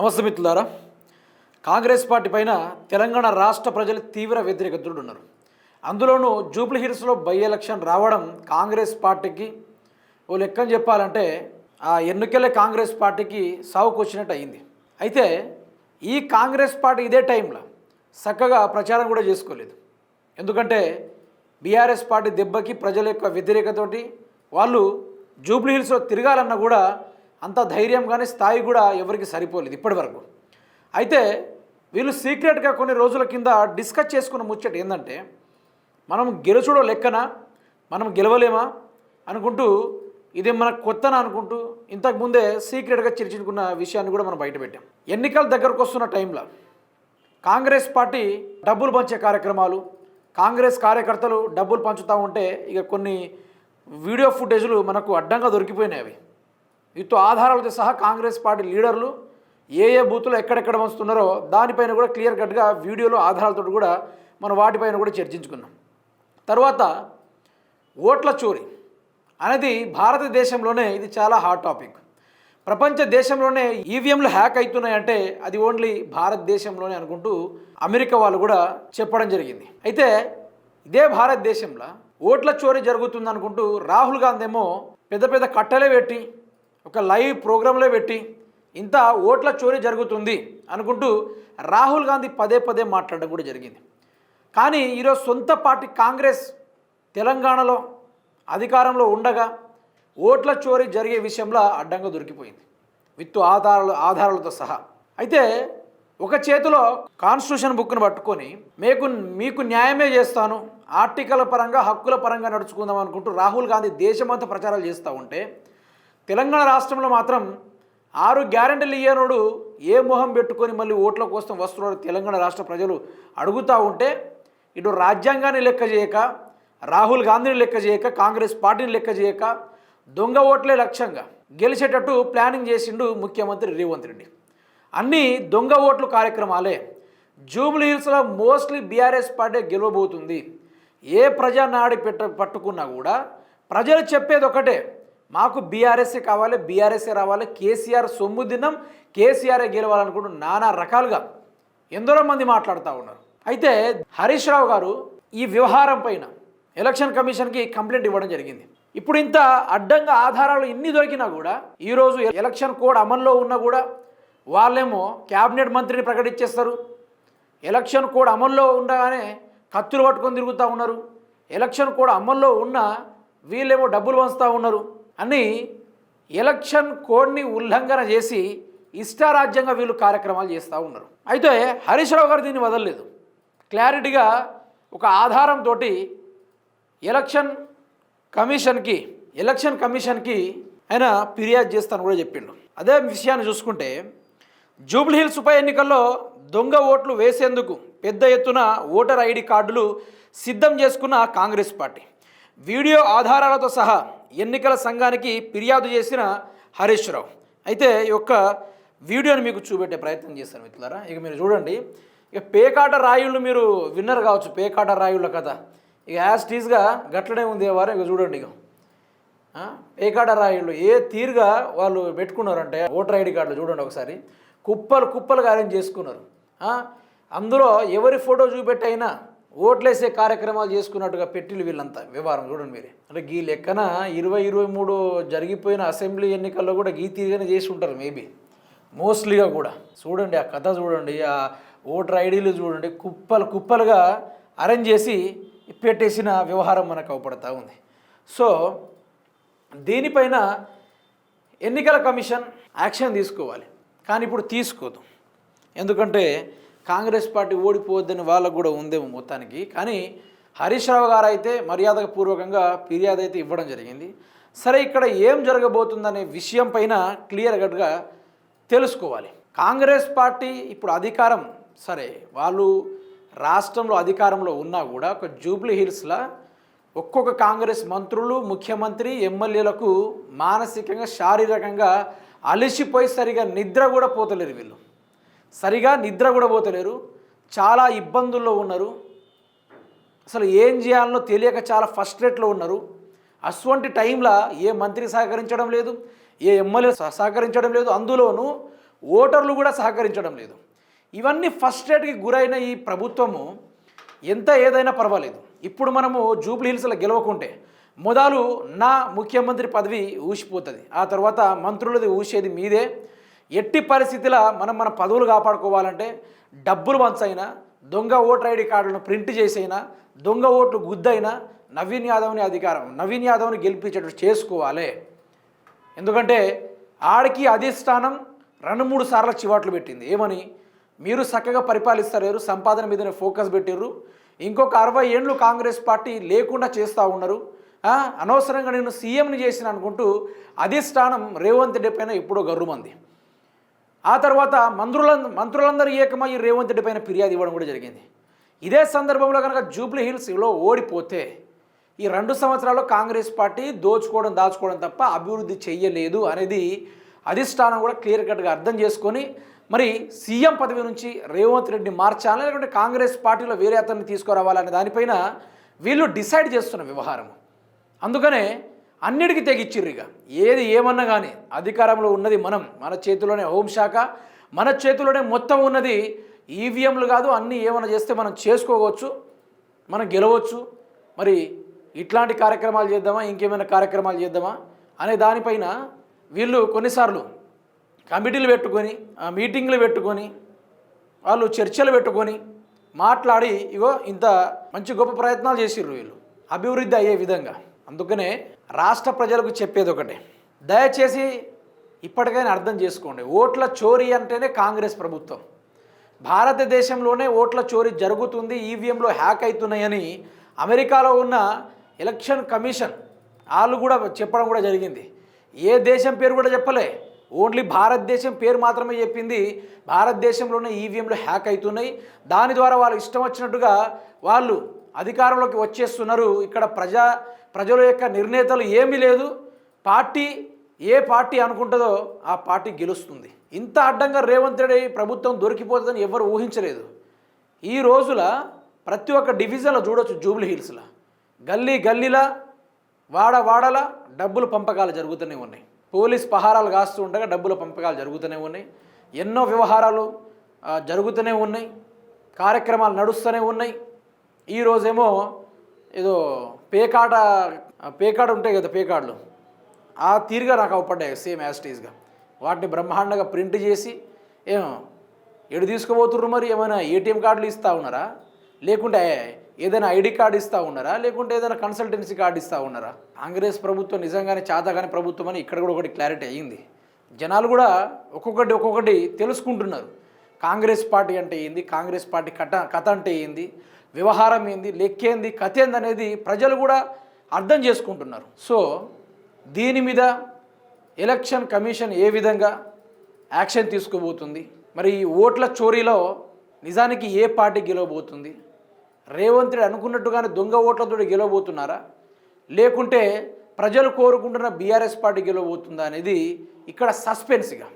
నమస్తే మిత్రులారా. కాంగ్రెస్ పార్టీ పైన తెలంగాణ రాష్ట్ర ప్రజలు తీవ్ర వ్యతిరేకతలు ఉన్నారు అందులోనూ జూబ్లీ హిల్స్లో బై ఎలక్షన్ రావడం కాంగ్రెస్ పార్టీకి ఓ లెక్కని చెప్పాలంటే ఆ ఎన్నికలే కాంగ్రెస్ పార్టీకి సావుకు వచ్చినట్టు అయింది. అయితే ఈ కాంగ్రెస్ పార్టీ ఇదే టైంలో చక్కగా ప్రచారం కూడా చేసుకోలేదు. ఎందుకంటే బీఆర్ఎస్ పార్టీ దెబ్బకి ప్రజల యొక్క వ్యతిరేకతోటి వాళ్ళు జూబ్లీ హిల్స్లో తిరగాలన్నా కూడా అంత ధైర్యం కానీ స్థాయి కూడా ఎవరికి సరిపోలేదు ఇప్పటివరకు. అయితే వీళ్ళు సీక్రెట్గా కొన్ని రోజుల కింద డిస్కస్ చేసుకున్న ముచ్చట ఏంటంటే మనం గెలుచుడో లెక్కన? మనం గెలవలేమా? అనుకుంటూ ఇది మన కొత్తన అనుకుంటూ ఇంతకుముందే సీక్రెట్గా చర్చించుకున్న విషయాన్ని కూడా మనం బయటపెట్టాం ఎన్నికల దగ్గరకు వస్తున్న టైంలో కాంగ్రెస్ పార్టీ డబ్బులు పంచే కార్యక్రమాలు కాంగ్రెస్ కార్యకర్తలు డబ్బులు పంచుతూ ఉంటే ఇక కొన్ని వీడియో ఫుటేజ్లు మనకు అడ్డంగా దొరికిపోయినాయి అవి. ఇటు ఆధారాలతో సహా కాంగ్రెస్ పార్టీ లీడర్లు ఏ ఏ బూతులు ఎక్కడెక్కడ వస్తున్నారో దానిపైన కూడా క్లియర్ కట్గా వీడియోలో ఆధారాలతో కూడా మనం వాటిపైన కూడా చర్చించుకున్నాం. తర్వాత ఓట్ల చోరీ అనేది భారతదేశంలోనే ఇది చాలా హాట్ టాపిక్. ప్రపంచ దేశంలోనే ఈవీఎంలు హ్యాక్ అవుతున్నాయంటే అది ఓన్లీ భారతదేశంలోనే అనుకుంటూ అమెరికా వాళ్ళు కూడా చెప్పడం జరిగింది. అయితే ఇదే భారతదేశంలో ఓట్ల చోరీ జరుగుతుంది అనుకుంటూ రాహుల్ గాంధీ ఏమో పెద్ద పెద్ద కట్టలే పెట్టి ఒక లైవ్ ప్రోగ్రాంలో పెట్టి ఇంత ఓట్ల చోరీ జరుగుతుంది అనుకుంటూ రాహుల్ గాంధీ పదే పదే మాట్లాడడం కూడా జరిగింది. కానీ ఈరోజు సొంత పార్టీ కాంగ్రెస్ తెలంగాణలో అధికారంలో ఉండగా ఓట్ల చోరీ జరిగే విషయంలో అడ్డంగా దొరికిపోయింది. విత్తు ఆధారాలు ఆధారాలతో సహా. అయితే ఒక చేతిలో కాన్స్టిట్యూషన్ బుక్ను పట్టుకొని మీకు మీకు న్యాయమే చేస్తాను ఆర్టికల్ పరంగా హక్కుల పరంగా నడుచుకుందాం అనుకుంటూ రాహుల్ గాంధీ దేశమంతా ప్రచారాలు చేస్తూ ఉంటే తెలంగాణ రాష్ట్రంలో మాత్రం ఆరు గ్యారెంటీలు ఇయ్యనోడు ఏ మొహం పెట్టుకొని మళ్ళీ ఓట్ల కోసం వస్తున్నాడు తెలంగాణ రాష్ట్ర ప్రజలు అడుగుతూ ఉంటే ఇటు రాజ్యాంగాన్ని లెక్క చేయక రాహుల్ గాంధీని లెక్క చేయక కాంగ్రెస్ పార్టీని లెక్క చేయక దొంగ ఓట్లే లక్ష్యంగా గెలిచేటట్టు ప్లానింగ్ చేసిండు ముఖ్యమంత్రి రేవంత్ రెడ్డి. అన్నీ దొంగ ఓట్లు కార్యక్రమాలే. జూబ్లీ హిల్స్లో మోస్ట్లీ బీఆర్ఎస్ పార్టీ గెలవబోతుంది. ఏ ప్రజానాడి పెట్ట పట్టుకున్నా కూడా ప్రజలు చెప్పేది ఒకటే మాకు బీఆర్ఎస్ఏ కావాలి బీఆర్ఎస్ఏ రావాలి కేసీఆర్ సొమ్ము దినం కేసీఆర్ గెలవాలనుకుంటూ నానా రకాలుగా ఎందరో మంది మాట్లాడుతూ ఉన్నారు. అయితే హరీష్ రావు గారు ఈ వ్యవహారం పైన ఎలక్షన్ కమిషన్కి కంప్లైంట్ ఇవ్వడం జరిగింది. ఇప్పుడు ఇంత అడ్డంగా ఆధారాలు ఇన్ని దొరికినా కూడా ఈరోజు ఎలక్షన్ కోడ్ అమల్లో ఉన్నా కూడా వాళ్ళేమో క్యాబినెట్ మంత్రిని ప్రకటించేస్తారు. ఎలక్షన్ కోడ్ అమల్లో ఉండగానే కత్తులు పట్టుకొని తిరుగుతూ ఉన్నారు. ఎలక్షన్ కోడ్ అమల్లో ఉన్న వీళ్ళేమో డబ్బులు పంచుతూ ఉన్నారు. అని ఎలక్షన్ కోడ్ని ఉల్లంఘన చేసి ఇష్టారాజ్యంగా వీళ్ళు కార్యక్రమాలు చేస్తూ ఉన్నారు. అయితే హరీష్ రావు గారు దీన్ని వదలలేదు. క్లారిటీగా ఒక ఆధారంతో ఎలక్షన్ కమిషన్కి ఎలక్షన్ కమిషన్కి ఆయన ఫిర్యాదు చేస్తాను కూడా చెప్పిండు. అదే విషయాన్ని చూసుకుంటే జూబ్లీహిల్స్ ఉప ఎన్నికల్లో దొంగ ఓట్లు వేసేందుకు పెద్ద ఎత్తున ఓటర్ ఐడి కార్డులు సిద్ధం చేసుకున్న కాంగ్రెస్ పార్టీ. వీడియో ఆధారాలతో సహా ఎన్నికల సంఘానికి ఫిర్యాదు చేసిన హరీష్ రావు. అయితే ఈ యొక్క వీడియోని మీకు చూపెట్టే ప్రయత్నం చేస్తాను మిత్రులారా. ఇక మీరు చూడండి. ఇక పేకాట రాయుళ్ళు మీరు విన్నర్ కావచ్చు. పేకాట రాయుళ్ళ కథ. ఇక యాజ్ టీజ్గా గట్లనే ఉంది వారు ఇక చూడండి ఇక. పేకాట రాయుళ్ళు ఏ తీరుగా వాళ్ళు పెట్టుకున్నారంటే ఓటర్ ఐడి కార్డులు చూడండి ఒకసారి. కుప్పలు కుప్పలుగా అరేంజ్ చేసుకున్నారు. అందులో ఎవరి ఫోటో చూపెట్టైనా ఓట్లేసే కార్యక్రమాలు చేసుకున్నట్టుగా పెట్టిలు వీళ్ళంతా వ్యవహారం చూడండి మీరే. అంటే ఈ లెక్కన ఇరవై ఇరవై మూడు జరిగిపోయిన అసెంబ్లీ ఎన్నికల్లో కూడా గీ తీరుగానే చేసి ఉంటారు మేబీ. మోస్ట్లీగా కూడా. చూడండి ఆ కథ చూడండి ఆ ఓటర్ ఐడీలు చూడండి కుప్పలు కుప్పలుగా అరేంజ్ చేసి పెట్టేసిన వ్యవహారం మనకు అవపడతా ఉంది. సో దీనిపైన ఎన్నికల కమిషన్ యాక్షన్ తీసుకోవాలి. కానీ ఇప్పుడు తీసుకోదు. ఎందుకంటే కాంగ్రెస్ పార్టీ ఓడిపోవద్దని వాళ్ళకు కూడా ఉందేమో మొత్తానికి. కానీ హరీష్ రావు గారు అయితే మర్యాదపూర్వకంగా ఫిర్యాదు అయితే ఇవ్వడం జరిగింది. సరే ఇక్కడ ఏం జరగబోతుందనే విషయం పైన క్లియర్ కట్గా తెలుసుకోవాలి. కాంగ్రెస్ పార్టీ ఇప్పుడు అధికారం సరే వాళ్ళు రాష్ట్రంలో అధికారంలో ఉన్నా కూడా ఒక జూబ్లీ హిల్స్లో ఒక్కొక్క కాంగ్రెస్ మంత్రులు ముఖ్యమంత్రి ఎమ్మెల్యేలకు మానసికంగా శారీరకంగా అలసిపోయి సరిగా నిద్ర కూడా పోతలేరు వీళ్ళు. సరిగా నిద్ర కూడా పోతలేరు చాలా ఇబ్బందుల్లో ఉన్నారు. అసలు ఏం చేయాలనో తెలియక చాలా ఫస్ట్రేట్లో ఉన్నారు. అటువంటి టైంలో ఏ మంత్రి సహకరించడం లేదు ఏ ఎమ్మెల్యే సహ- సహకరించడం లేదు అందులోనూ ఓటర్లు కూడా సహకరించడం లేదు. ఇవన్నీ ఫస్ట్రేట్కి గురైన ఈ ప్రభుత్వము ఎంత ఏదైనా పర్వాలేదు. ఇప్పుడు మనము జూబ్లీ హిల్స్లో గెలవకుంటే మొదలు నా ముఖ్యమంత్రి పదవి ఊసిపోతుంది. ఆ తర్వాత మంత్రులది ఊసేది మీదే ఎట్టి పరిస్థితిలో మనం మన పదవులు కాపాడుకోవాలంటే డబ్బులు వంచైనా దొంగ ఓటర్ ఐడి కార్డులను ప్రింట్ చేసైనా దొంగ ఓట్లు గుద్దైనా నవీన్ యాదవ్ని అధికారం నవీన్ యాదవ్ని గెలిపించేటట్టు చేసుకోవాలి. ఎందుకంటే ఆడికి అధిష్టానం రెండు మూడు సార్లు చివాట్లు పెట్టింది. ఏమని? మీరు చక్కగా పరిపాలిస్తలేరు సంపాదన మీదనే ఫోకస్ పెట్టిర్రు. ఇంకొక అరవై ఏండ్లు కాంగ్రెస్ పార్టీ లేకుండా చేస్తూ ఉన్నారు. అనవసరంగా నేను సీఎంని చేసిన అనుకుంటూ అధిష్టానం రేవంత్ రెడ్డి పైన ఎప్పుడో గర్రుమంది ఆ తర్వాత మంత్రుల మంత్రులందరూ ఏకమై రేవంత్ రెడ్డి పైన ఫిర్యాదు ఇవ్వడం కూడా జరిగింది. ఇదే సందర్భంలో కనుక జూబ్లీ హిల్స్లో ఓడిపోతే ఈ రెండు సంవత్సరాల్లో కాంగ్రెస్ పార్టీ దోచుకోవడం దాచుకోవడం తప్ప అభివృద్ధి చెయ్యలేదు అనేది అధిష్టానం కూడా క్లియర్ కట్గా అర్థం చేసుకొని మరి సీఎం పదవి నుంచి రేవంత్ రెడ్డిని మార్చాలని లేకుంటే కాంగ్రెస్ పార్టీలో వేరే అతన్ని తీసుకురావాలనే దానిపైన వీళ్ళు డిసైడ్ చేస్తున్న వ్యవహారం అందుకనే అన్నిటికీ తెగిచ్చిర్రు ఇక. ఏది ఏమన్నా కానీ అధికారంలో ఉన్నది మనం మన చేతిలోనే హోంశాఖ మన చేతిలోనే మొత్తం ఉన్నది ఈవీఎంలు కాదు అన్నీ ఏమైనా చేస్తే మనం చేసుకోవచ్చు మనం గెలవచ్చు. మరి ఇట్లాంటి కార్యక్రమాలు చేద్దామా ఇంకేమైనా కార్యక్రమాలు చేద్దామా అనే దానిపైన వీళ్ళు కొన్నిసార్లు కమిటీలు పెట్టుకొని మీటింగ్లు పెట్టుకొని వాళ్ళు చర్చలు పెట్టుకొని మాట్లాడి ఇగో ఇంత మంచి గొప్ప ప్రయత్నాలు చేసిర్రు వీళ్ళు. అభివృద్ధి అయ్యే విధంగా. అందుకనే రాష్ట్ర ప్రజలకు చెప్పేది ఒకటే. దయచేసి ఇప్పటికైనా అర్థం చేసుకోండి. ఓట్ల చోరీ అంటేనే కాంగ్రెస్ ప్రభుత్వం. భారతదేశంలోనే ఓట్ల చోరీ జరుగుతుంది ఈవీఎంలో హ్యాక్ అవుతున్నాయని అమెరికాలో ఉన్న ఎలక్షన్ కమిషన్ వాళ్ళు కూడా చెప్పడం కూడా జరిగింది. ఏ దేశం పేరు కూడా చెప్పలే. ఓన్లీ భారతదేశం పేరు మాత్రమే చెప్పింది. భారతదేశంలోనే ఈవీఎంలు హ్యాక్ అవుతున్నాయి. దాని ద్వారా వాళ్ళు ఇష్టం వచ్చినట్టుగా వాళ్ళు అధికారంలోకి వచ్చేస్తున్నారు. ఇక్కడ ప్రజా ప్రజల యొక్క నిర్ణేతలు ఏమీ లేదు. పార్టీ ఏ పార్టీ అనుకుంటుందో ఆ పార్టీ గెలుస్తుంది. ఇంత అడ్డంగా రేవంత్ రెడ్డి ప్రభుత్వం దొరికిపోతుందని ఎవరు ఊహించలేదు. ఈ రోజుల ప్రతి ఒక్క డివిజన్లో చూడొచ్చు జూబ్లీ హిల్స్లో. గల్లీ గల్లీలా వాడ వాడల డబ్బులు పంపకాలు జరుగుతూనే ఉన్నాయి. పోలీస్ పహారాలు కాస్తూ ఉండగా డబ్బుల పంపకాలు జరుగుతూనే ఉన్నాయి. ఎన్నో వ్యవహారాలు జరుగుతూనే ఉన్నాయి. కార్యక్రమాలు నడుస్తూనే ఉన్నాయి. ఈరోజేమో ఏదో పేకాట పేకాడు ఉంటాయి కదా పేకాడ్లు ఆ తీరుగా నాకు అవపడ్డాయి సేమ్ యాస్టీస్గా వాటిని బ్రహ్మాండంగా ప్రింట్ చేసి ఏం ఎడు తీసుకుపోతుర్రు మరి? ఏమైనా ఏటీఎం కార్డులు ఇస్తూ ఉన్నారా? లేకుంటే ఏదైనా ఐడి కార్డు ఇస్తూ ఉన్నారా? లేకుంటే ఏదైనా కన్సల్టెన్సీ కార్డు ఇస్తూ ఉన్నారా? కాంగ్రెస్ ప్రభుత్వం నిజంగానే చాతగానే ప్రభుత్వం అని ఇక్కడ కూడా ఒకటి క్లారిటీ అయ్యింది. జనాలు కూడా ఒక్కొక్కటి ఒక్కొక్కటి తెలుసుకుంటున్నారు. కాంగ్రెస్ పార్టీ అంటే ఏంది? కాంగ్రెస్ పార్టీ కథ కథ అంటే ఏంది? వ్యవహారం ఏంది లెక్కేంది కథ ఏంది అనేది ప్రజలు కూడా అర్థం చేసుకుంటున్నారు. సో దీని మీద ఎలక్షన్ కమిషన్ ఏ విధంగా యాక్షన్ తీసుకోబోతుంది మరి ఈ ఓట్ల చోరీలో నిజానికి ఏ పార్టీ గెలవబోతుంది రేవంత్ రెడ్డి అనుకున్నట్టుగానే దొంగ ఓట్లతో గెలవబోతున్నారా లేకుంటే ప్రజలు కోరుకుంటున్న బీఆర్ఎస్ పార్టీ గెలవబోతుందా అనేది ఇక్కడ సస్పెన్స్గా.